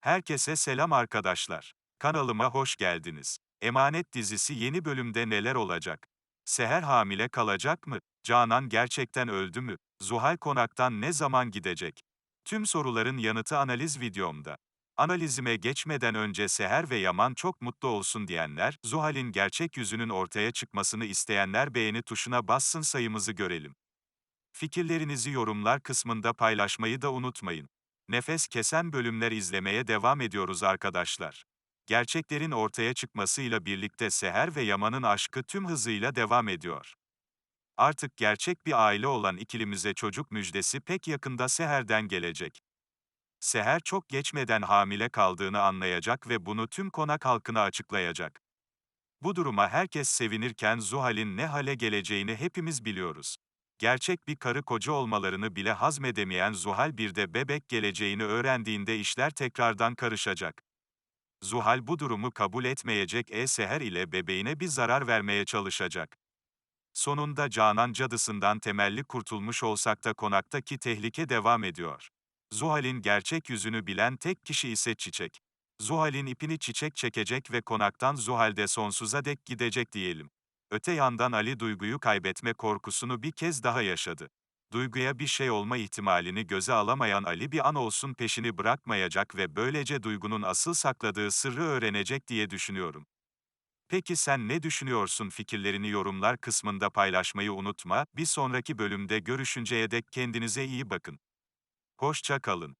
Herkese selam arkadaşlar. Kanalıma hoş geldiniz. Emanet dizisi yeni bölümde neler olacak? Seher hamile kalacak mı? Canan gerçekten öldü mü? Zuhal konaktan ne zaman gidecek? Tüm soruların yanıtı analiz videomda. Analizime geçmeden önce Seher ve Yaman çok mutlu olsun diyenler, Zuhal'in gerçek yüzünün ortaya çıkmasını isteyenler beğeni tuşuna bassın sayımızı görelim. Fikirlerinizi yorumlar kısmında paylaşmayı da unutmayın. Nefes kesen bölümler izlemeye devam ediyoruz arkadaşlar. Gerçeklerin ortaya çıkmasıyla birlikte Seher ve Yaman'ın aşkı tüm hızıyla devam ediyor. Artık gerçek bir aile olan ikilimize çocuk müjdesi pek yakında Seher'den gelecek. Seher çok geçmeden hamile kaldığını anlayacak ve bunu tüm konak halkına açıklayacak. Bu duruma herkes sevinirken Zuhal'in ne hale geleceğini hepimiz biliyoruz. Gerçek bir karı koca olmalarını bile hazmedemeyen Zuhal bir de bebek geleceğini öğrendiğinde işler tekrardan karışacak. Zuhal bu durumu kabul etmeyecek e Seher ile bebeğine bir zarar vermeye çalışacak. Sonunda Canan cadısından temelli kurtulmuş olsak da konaktaki tehlike devam ediyor. Zuhal'in gerçek yüzünü bilen tek kişi ise Çiçek. Zuhal'in ipini Çiçek çekecek ve konaktan Zuhal'de sonsuza dek gidecek diyelim. Öte yandan Ali Duygu'yu kaybetme korkusunu bir kez daha yaşadı. Duygu'ya bir şey olma ihtimalini göze alamayan Ali bir an olsun peşini bırakmayacak ve böylece Duygu'nun asıl sakladığı sırrı öğrenecek diye düşünüyorum. Peki sen ne düşünüyorsun fikirlerini yorumlar kısmında paylaşmayı unutma, bir sonraki bölümde görüşünceye dek kendinize iyi bakın. Hoşça kalın.